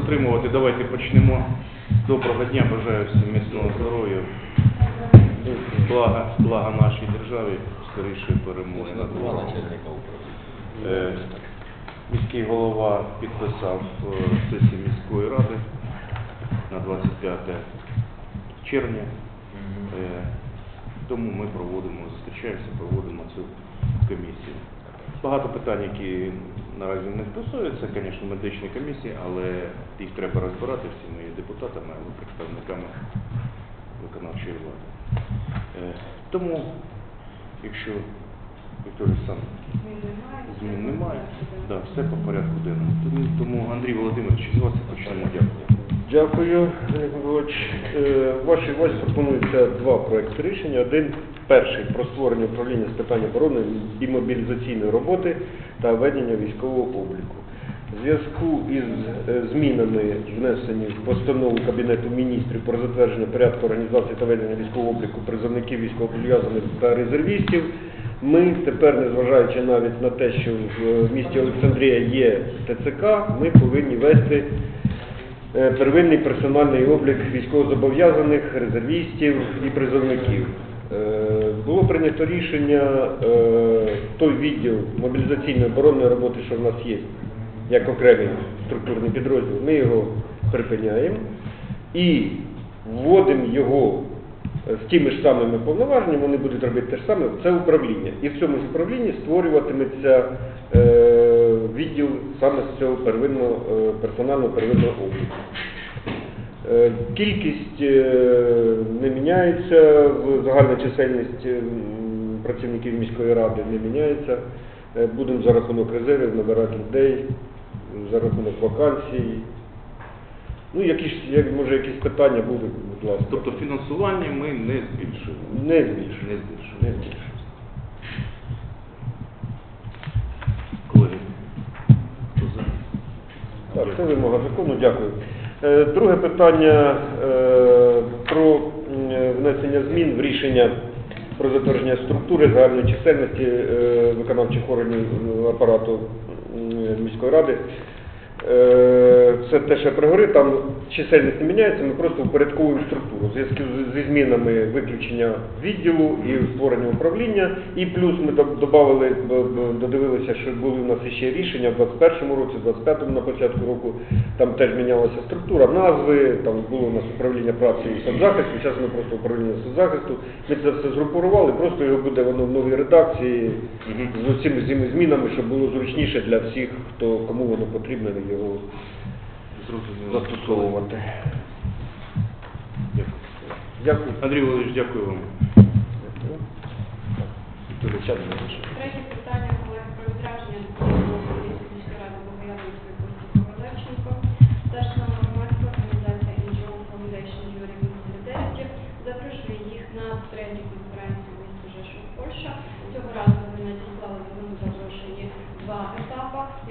затримувати. Давайте почнемо. Доброго дня, бажаю всім міцного здоров'я, блага, блага нашій державі, скорішої перемоги над ворогом. Е, Міський голова підписав е, сесію міської ради на 25 червня. Е, Тому ми проводимо, зустрічаємося, проводимо цю комісію. Багато питань, які наразі не стосується, звісно, медичної комісії, але їх треба розбирати, всіми депутатами або представниками виконавчої влади. Е, Тому, якщо Вікторій сам змін немає, да, все по порядку денному. Тому, Андрій Володимирович, з вас почнемо. Дякую. Дякую, Олег Вашій увазі пропонується два проекти рішення. Один перший про створення управління з питань оборони і мобілізаційної роботи та ведення військового обліку. В зв'язку із е, змінами, внесені в постанову Кабінету міністрів про затвердження порядку організації та ведення військового обліку призовників військовопов'язаних та резервістів, ми тепер, незважаючи навіть на те, що в місті Олександрія є ТЦК, ми повинні вести Е, первинний персональний облік військовозобов'язаних, резервістів і призовників. Е, Було прийнято рішення е, той відділ мобілізаційної оборонної роботи, що в нас є, як окремий структурний підрозділ, ми його припиняємо і вводимо його е, з тими ж самими повноваженнями, вони будуть робити те ж саме, це управління. І в цьому ж управлінні створюватиметься е, відділ саме з цього первинного е, персонального первинного обліку. Е, Кількість е, не міняється, загальна чисельність е, працівників міської ради не міняється. Е, Будемо за рахунок резервів набирати людей, за рахунок вакансій. Ну, якісь, як, може, якісь питання будуть, будь ласка. Тобто фінансування ми не збільшуємо. Не збільшуємо. Не збільшуємо. Не збільшуємо. Колеги, хто за? Так, це вимога закону, дякую. Е, Друге питання е, про внесення змін в рішення про затвердження структури загальної чисельності е, виконавчих органів е, апарату міської ради. Е, Це те, що я проговорив, там чисельність не міняється, ми просто упорядковуємо структуру. В зв'язку зі змінами виключення відділу і створення управління. І плюс ми додали, додивилися, що були у нас ще рішення в 21-му році, в 25-му на початку року. Там теж мінялася структура, назви, там було у нас управління праці і соцзахисту, зараз ми просто управління соцзахисту. Ми це все згрупували, просто його буде воно в новій редакції з усіми змінами, щоб було зручніше для всіх, хто кому воно потрібно його застосовувати. Дякую. Дякую. Андрій Володимирович, дякую вам. Дякую. Третє питання про відраження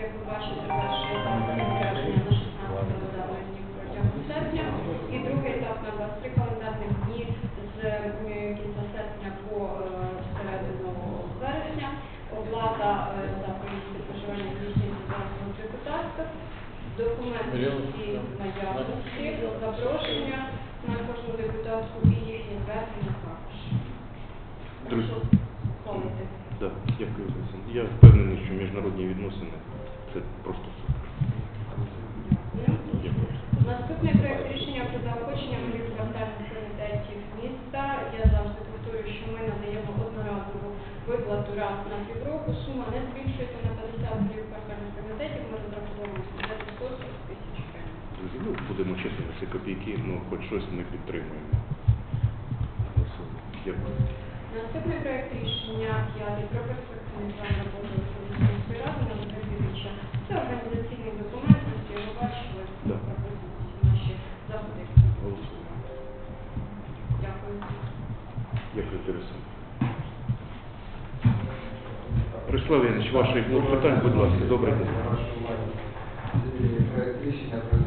Як ви бачите, це відраження на 16 календарних днів протягом серпня і другий етап на 23 календарних дні з е, кінця серпня по е, середину вересня. Оплата е, за і проживання здійснюється за депутатів. Документи всі наявності, запрошення на кожну депутатку і їхні звернення також. Прошу ухвалити. Да, дякую, Олександр. Я впевнений, що міжнародні відносини це просто супер. Дякую. Наступний проект рішення про заохочення голів квартальних комітетів міста. Я завжди повторюю, що ми надаємо одноразову виплату раз на півроку. Сума не збільшується на 50 голів квартальних комітетів. Ми розраховуємо 940 тисяч гривень. Будемо чесно, це копійки, ну хоч щось ми підтримуємо. Дякую. Наступний проект рішення п'ятий про перспективний план роботи міської ради на півріччя. Це організаційний документ, ви всі його бачили, прописані наші заходи. Голосуємо. Дякую. Дякую, Тереса. Борислав Іванович, ваших питань, будь ласка, добрий день. Проект рішення про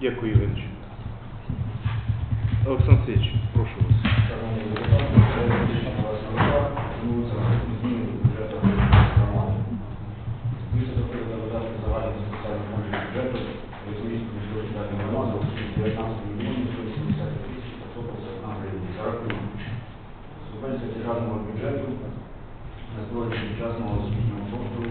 Дякую, Іванович. Олександр Сич, прошу вас. Субвенція державного бюджету на створення сучасного освітнього простору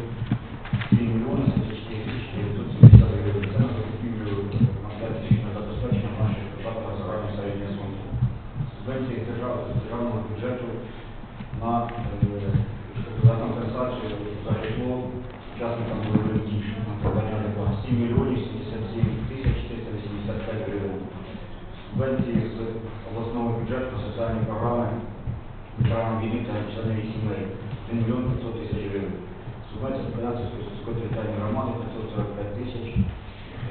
соціальної програми програми війни та членів їх сімей 500 тисяч гривень. Субвенція з Полянцівської сільської територіальної громади 545 тисяч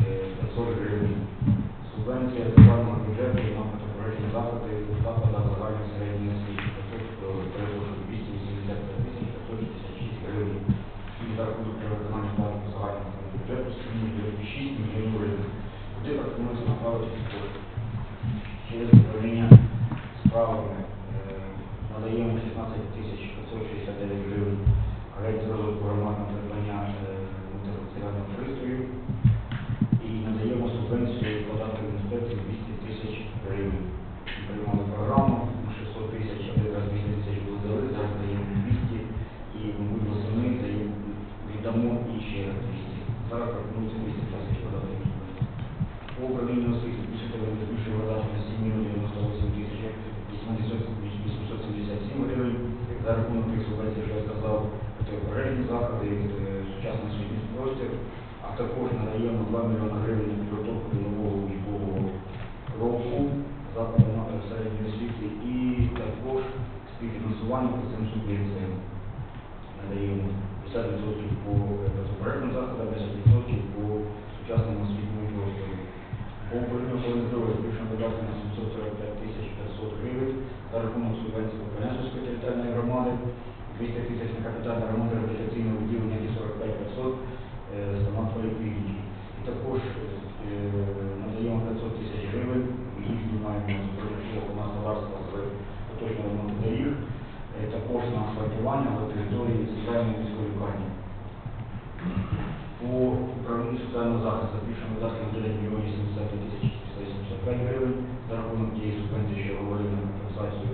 е, 500 гривень. Субвенція з державного бюджету на протипорожні заходи захода загальної середньої освіти 285 е, тисяч 566 гривень. І за рахунок для виконання плану загального бюджету 6 мільйонів гривень. Куди пропонується направити спорт через управління справами. Е, надаємо 16 тисяч 569 гривень проєкт розвитку громад на придбання е, інтелектуальних пристроїв і надаємо субвенцію податку інспекції 200 тисяч гривень. Приймали програму, 600 тисяч, один раз 200 тисяч були дали, зараз даємо 200 і ми восени віддамо і ще раз 200. Зараз пропонується 200 тисяч податку інспекції. love you on соціального захисту більшому видатки виділяє 1 805 тисяч 385 гривень за рахунок дії субвенції, що говорили на компенсацію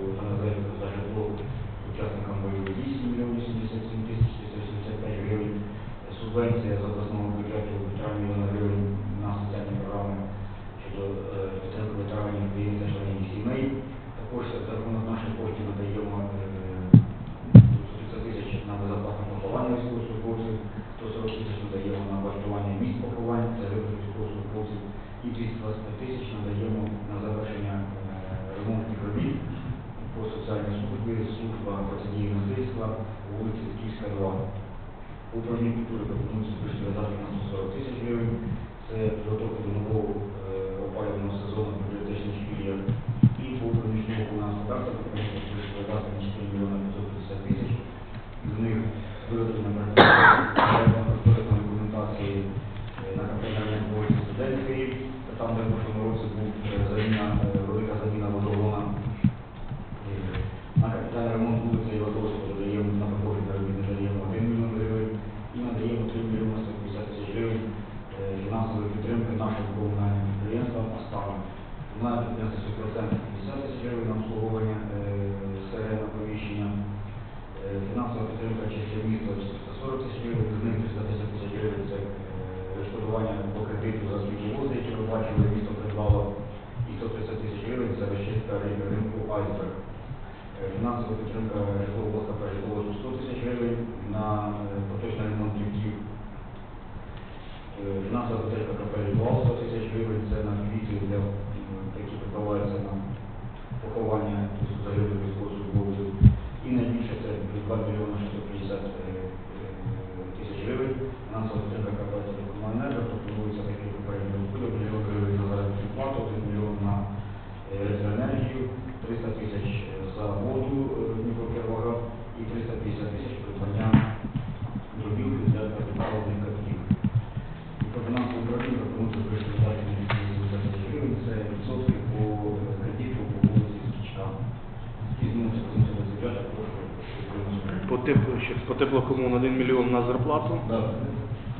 по теплокомун 1 мільйон на зарплату. Да.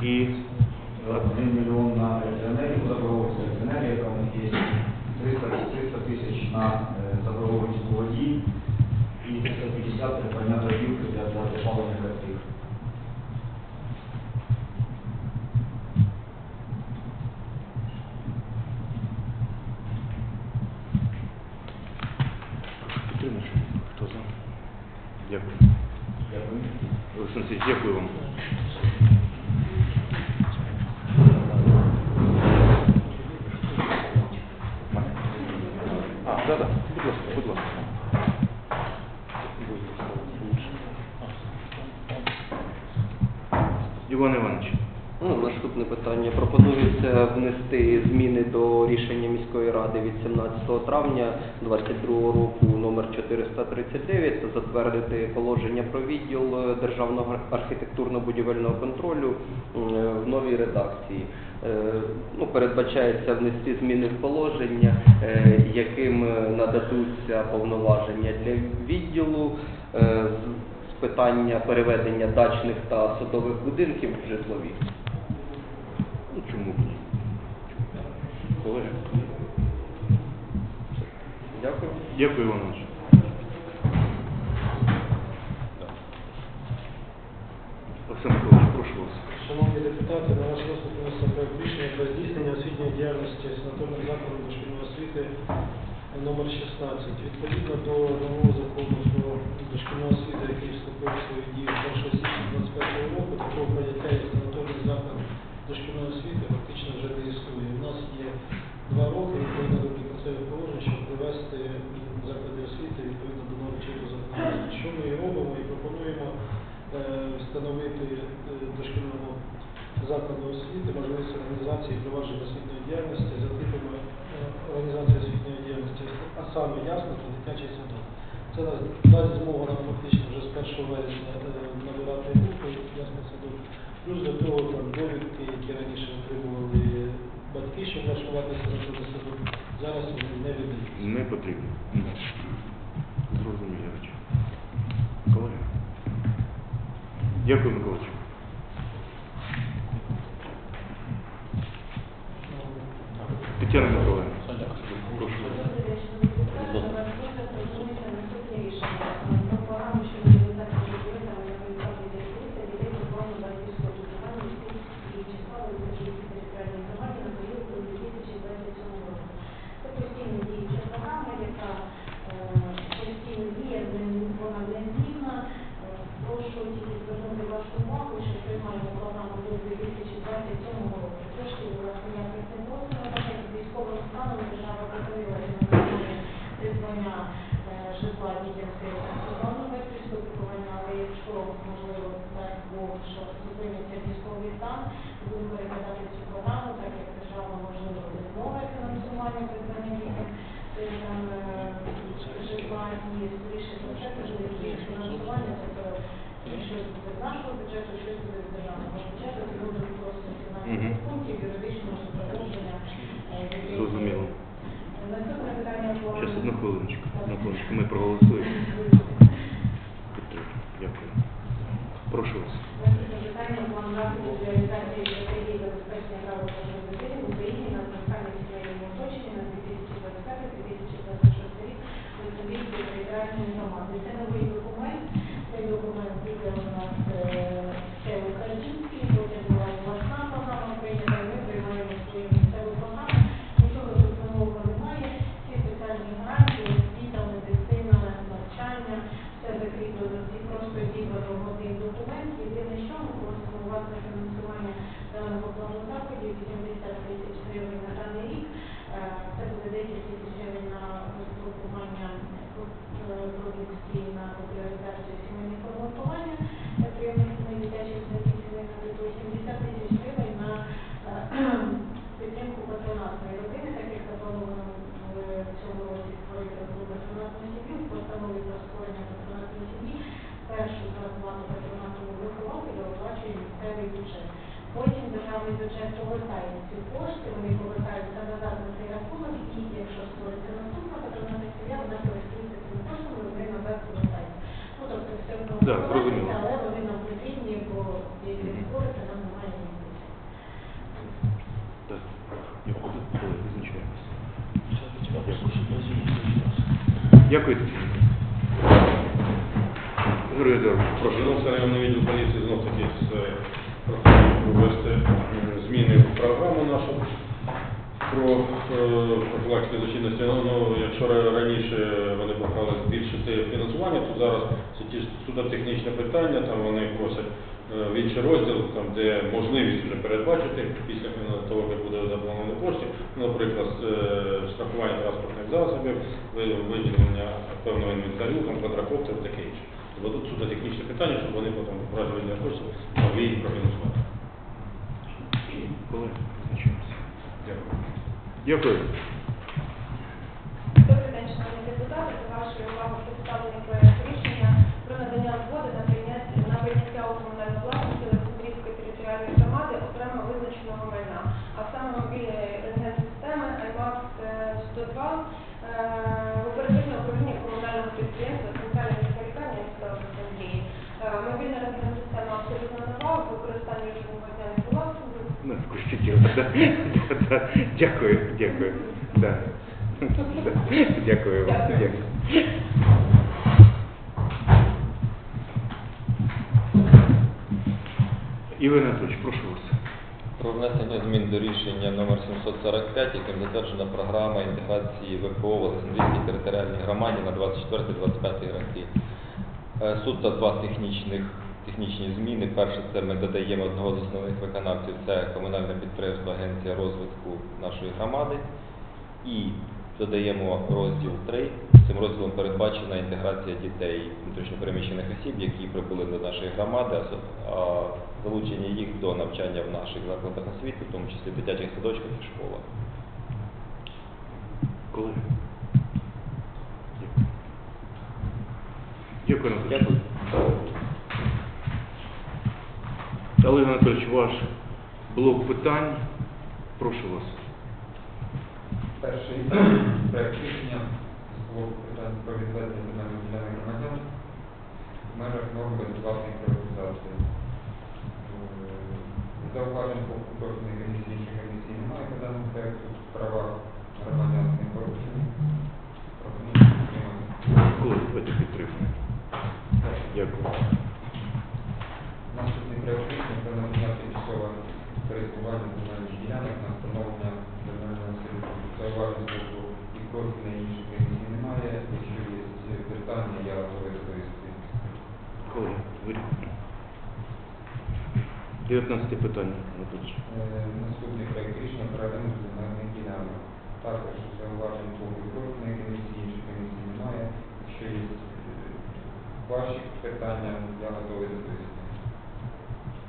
І Дякую вам. А, да, да. Будь ласка, будь ласка. Іван Іванович. Ну, наступне питання. Пропонується внести зміни до рішення міської ради від 17 травня 22 339 затвердити положення про відділ е, державного архітектурно-будівельного контролю е, в новій редакції. Е, ну, Передбачається внести зміни в положення, яким нададуться повноваження для відділу. з питання переведення дачних та судових будинків в житлові. Ну, чому б ні? Колеги. Дякую. Дякую вам. Станкович, прошу вас. Шановні депутати, на ваш розгляд вноситься проект рішення про здійснення освітньої діяльності санаторних закладів дошкільної освіти номер 16 Відповідно до нового закону про дошкільну освіту, який вступив в свою дію 1 січня 2025 року, такого Е, встановити е, дошкільного закладу освіти можливість організації провадження освітньої діяльності за типами е, організації освітньої діяльності, а саме ясно, це дитячий садок. Це дасть змогу нам фактично вже з 1 вересня набирати групи ясний садок, плюс до того там довідки, які раніше отримували батьки, щоб влаштуватися на цей садок, зараз вони не віддають. Не потрібно. Зрозуміло. Дякую, Миколич. Тетяна Миколаївна. що зупиниться військовий стан. Олександрійській територіальній. Це новий документ. Цей документ буде у нас все Да, зрозуміло. але вони нам потрібні, бо якщо створиться, нам немає ніяких. Так. Дякую. Колеги, Визначаємося. Дякую. Григорій Едуардович, прошу. Житловський районний відділ поліції знов таки з е, злочинності. Ну, ну, якщо раніше вони прохали збільшити фінансування, то зараз це ті ж суто технічне питання, там вони просять е, в інший розділ, там, де можливість вже передбачити після того, як буде заплановано кошти, ну, наприклад, е, штрафування транспортних засобів, ви- виділення певного інвентарю, там, квадрокоптерів, таке інше. Бо тут суто технічне питання, щоб вони потім в разі виділення коштів могли їх профінансувати. Колеги, визначаємося. Дякую. Дякую. Дякую, дякую. Дякую вам. Дякую. Ігор Анатольович, прошу вас. Про внесення змін до рішення номер 745, яким затверджена програма інтеграції ВПО в Олександрійській територіальній громаді на 24-25 роки. Е, Суто два технічних, технічні зміни. Перше, це ми додаємо одного з основних виконавців, це комунальне підприємство Агенція розвитку нашої громади. І додаємо розділ 3. Цим розділом передбачена інтеграція дітей внутрішньопереміщених осіб, які прибули до нашої громади, а залучення їх до навчання в наших закладах освіти, в тому числі дитячих садочках і школах. Колеги. Дякую. Дякую. Олег Анатольович, ваш блок питань. Прошу вас. Перший проект рішення з блоку питань про відведення земельних ділянок громадян в межах норм безплатної приватизації. Е, Зауважень по профільної комісії чи комісії немає по даному проекту. Права громадян не порушені. Пропоную підтримати. Колеги, давайте підтримуємо. Дякую. Наступний проект рішення про надання тимчасового користування земельних ділянок на встановлення земельного сервісу. Зауважень з боку і профільної інших комісій немає. Якщо є питання, я готовий відповісти. Колеги, вирішуйте. 19 питання, Е, Наступний проект рішення про оренду земельних ділянок. Також зауважень і профільної комісії, інших комісій немає. Якщо є е, ваші питання, я готовий відповісти.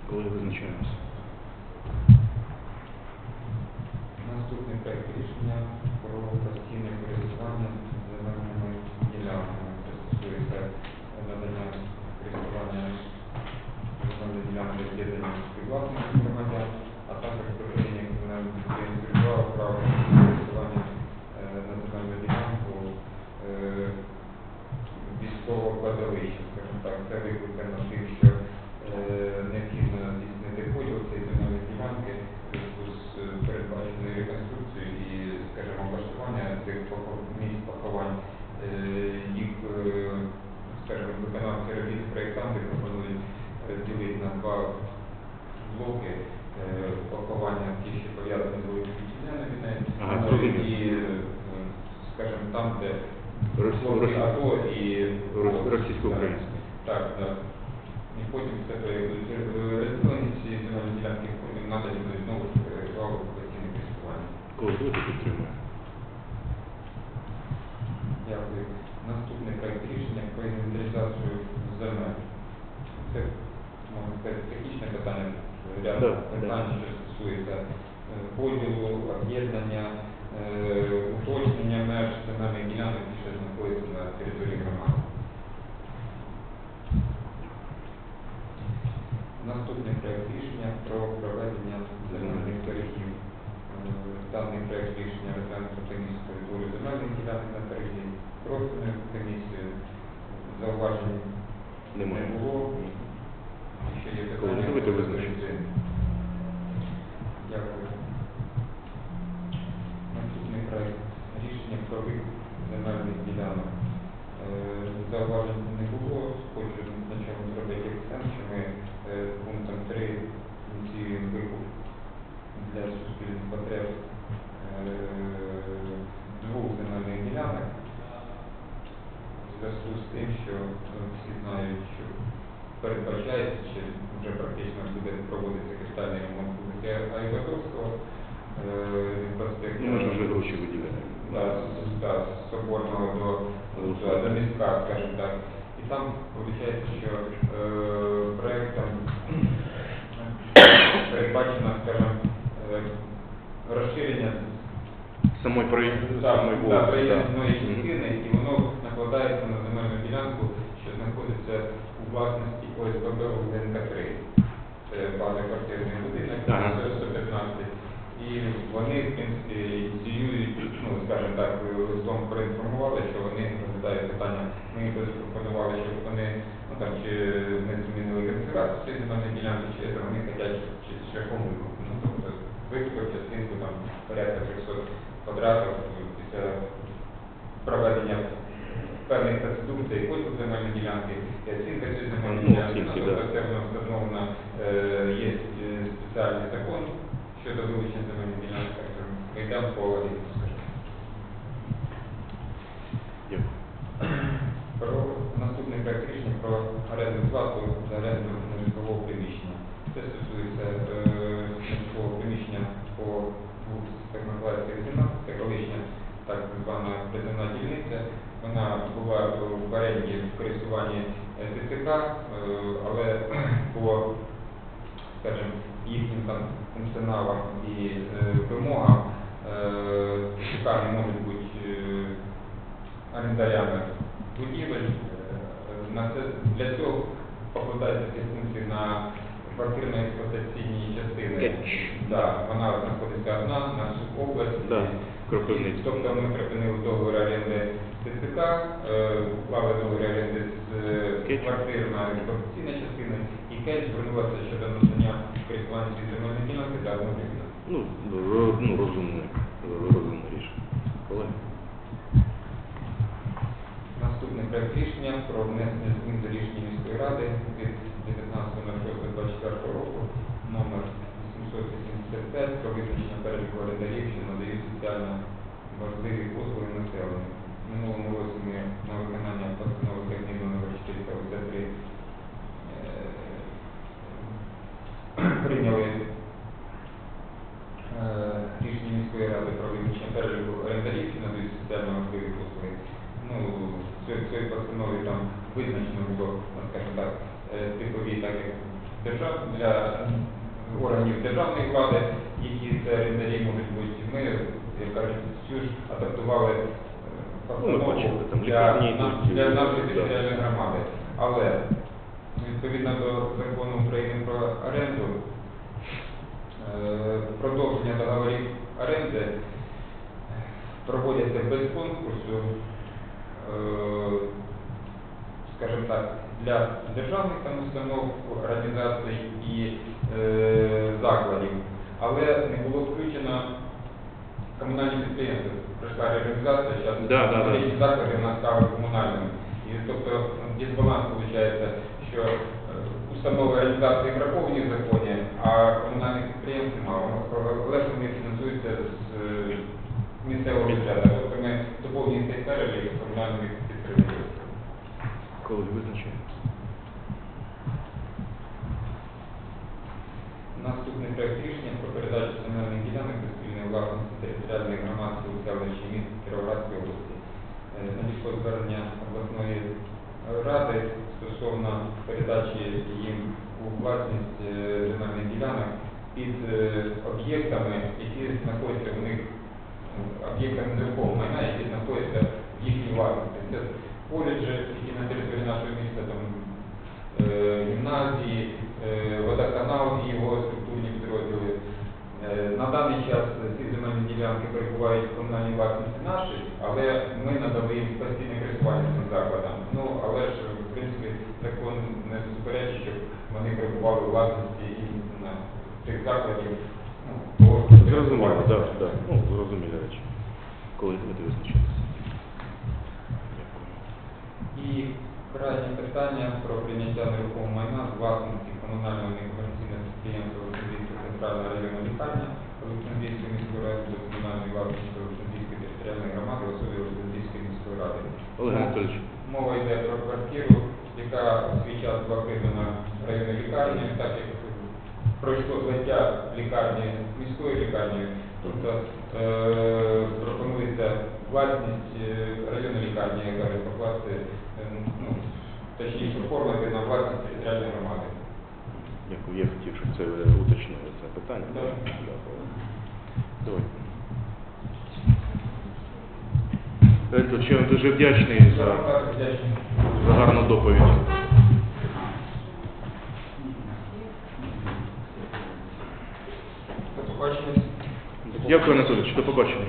Колеги, визначаємося. Наступний проект рішення про постійне користування земельними ділянками. Це стосується надання користування земельної ділянки об'єднання співвласників громадян, а також припинення комунальних підприємств права, право користування е, на земельну ділянку е, цих похо- місць поховань. Е, Їх, е, скажімо, виконавці робіт проєктанти пропонують розділити на два блоки е, поховання ті, що пов'язані з великими вітчизняними війною, Ага, ну, зрозумів. і, е, скажімо, там, де Рос- хлопці рос- АТО і рос- російсько-українське. Так, так. І потім все то як будуть е, розділені ці земельні ділянки, потім надані будуть знову ж таки право постійне користування. Коли буде підтримує. Дякую. Наступний проект рішення про інвентаризацію земель. Це, можна сказати, технічне питання, ряд Да, питань, да. що стосується е, поділу, об'єднання, е, уточнення меж земельних ділянок, ще знаходяться на території громади. Наступний проект рішення про проведення земельних торгів. Е, Даний проект рішення розглянуто комісією з долі земельних ділянок на торгі, профільною комісією. Зауважень не було. Ще є Коли питання. Дякую. Наступний проект рішення про викуп земельних ділянок. Е, Зауважень не було. Хочу спочатку зробити акцент, що ми е, пунктом 3 ініціюємо викуп для суспільних потреб е, двох земельних ділянок. В зв'язку з тим, що е, всі знають, що передбачається, чи вже практично буде проводитися капітальний ремонт вулиці Айвазовського. Е, Ну, ж вже гроші виділяємо. Да, з- соборного до, міська, скажімо так. І там виходить, що е, проектом передбачено, скажімо, е, розширення Самої да. частини, і воно накладається на земельну ділянку, що знаходиться у власності ОСББ Волинка 3. Це багатоквартирний будинок, Ага. 115. І вони, в принципі, ініціюють, ну, скажімо так, листом проінформували, що вони розглядають питання. Ми їм запропонували, щоб вони, ну там, чи ми змінили конфігурацію земельної ділянки, чи вони хочуть шляхом викупу. Ну, тобто, викупив частинку там порядка 300 квадратів після проведення певних процедур, це і поділ земельної ділянки, і оцінка цієї земельної Ну, ділянки. Тобто це воно встановлено, е, є е, спеціальний закон щодо вилучення земельної ділянки, так що ми йдемо по алгоритму, скажімо. Про наступний проект рішення про оренду плату за оренду нежитлового приміщення. Це стосується е, нежитлового приміщення по вулиці Миколаївських 18, це колишня так звана приземна дільниця. Вона е, в оренді е, е, але по скажімо, їхнім там функціоналам і е, вимогам ТЦК не можуть бути орендарями будівель. Для цього покладаються ці функції на квартирно-експлуатаційні частини. Кетч. Да, вона знаходиться одна на всю область. Да, Кропивницький. Тобто ми припинили договір оренди ТЦК, е, уклали договір оренди з е, Кетч. квартир частини, і КЕЧ звернулася щодо надання користування цієї земельної ділянки для одновременно. Ну, ну, розумне, розумне рішення. Колеги? Наступний проект рішення про внесення змін до рішення міської ради від 19.06.24 року номер 885 про визначення переліку орендарів, що надають соціально важливі послуги населенню. Минулому році ми на виконання постанови Кабміну номер 453 е, прийняли е, рішення міської ради про визначення переліку орендарів, що надають соціально важливі послуги. Ну, в цій- постанові там визначено було, скажімо так, е, типові, так як держав для органів державної влади, які це орендарі можуть бути. Ми, як кажуть, цю ж адаптували е, Ну, постанову для, для нашої територіальної громади. Але відповідно до закону України про оренду, е, продовження договорів оренди проводяться без конкурсу, е, скажімо так, для державних там установ, організацій і е, закладів, але не було включено комунальні підприємства. Пройшла реорганізація, зараз Да, да, да. заклади в нас стали комунальними. І тобто дисбаланс виходить, що е, установи організації враховані в законі, а комунальних підприємств немає. Але вони фінансуються з е, місцевого бюджету. Тобто ми доповнюємо цей перелік комунальними підприємствами. Коли визначаємо. Наступний проект рішення про передачу земельних ділянок до спільної власності територіальних громад сіл селищ і міст Кіровоградської області. Е, Надійшло звернення обласної ради стосовно передачі їм у власність е, земельних ділянок під е, об'єктами, які знаходяться у них ну, об'єктами нерухомого майна, які знаходяться в їхній власності. Це коледжі, які на території нашого міста там е, гімназії, е, водоканал і його структурні підрозділи. Е, На даний час ці земельні ділянки перебувають в комунальній власності нашій, але ми надали їм постійне користування цим закладам. Ну, але ж, в принципі, закон не суперечить, щоб вони перебували у власності на цих закладів. Ну, Зрозуміло, так, так. Ну, зрозумілі речі. Коли будете визначатися. І крайнє питання про прийняття нерухомого майна з власності комунального некомерційного підприємства Олександрійська центральна районна лікарня Олександрійської міської ради до комунальної власності Олександрійської територіальної громади в особі Олександрійської міської ради. Олег Анатолійович. Мова йде про квартиру, яка в свій час була придана районною лікарнею, так як пройшло злиття лікарні міською лікарнею, тобто е, пропонується власність е, районної лікарні, яка покласти, е, ну, точніше оформити на власність територіальної громади. Дякую. Я хотів, щоб це уточнили це питання. Так. Давайте. Ето, ще дуже вдячний за, за гарну доповідь. До побачення. Дякую, Анатолійович. До побачення.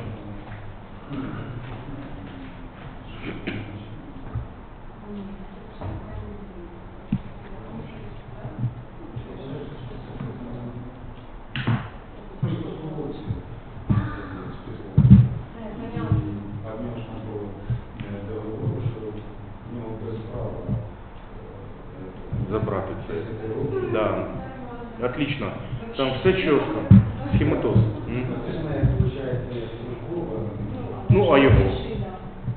Забрати це. Да. Отлично. Там все чітко. Схематоз. М? Ну, а його?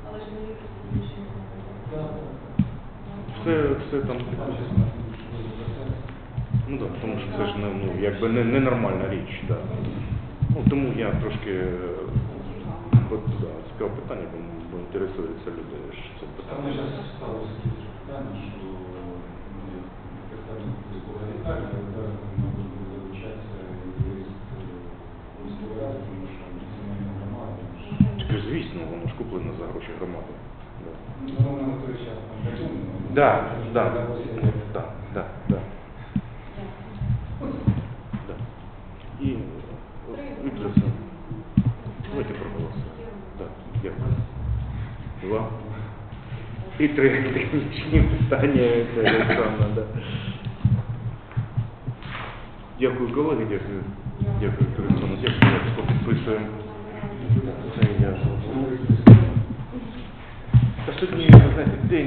Але ж мені просто Все, все там. Ну так, тому що це ж не, ну, якби не, ненормальна річ, да. Ну, тому я трошки е, от, да, з цього питання, бо, бо інтересуються люди, що це Там питання. зараз сталося таке питання, що ми представник військової лікарні, але зараз нам мабуть залучатися юрист е, міської ради, тому що земельна громада. Звісно, воно ж куплено за гроші громади. Да. Ну, на той час там да, Для да, посилення. да, да, да. Да. І Віктор Олександрович, давайте проголосуємо. Так, дякую. Два. Три технічні питання. Це Олександра, да. Дякую, колеги, дякую. Дякую, Віктор Олександрович. Дякую, підписуємо. Це я. Та сьогодні, ви знаєте, день.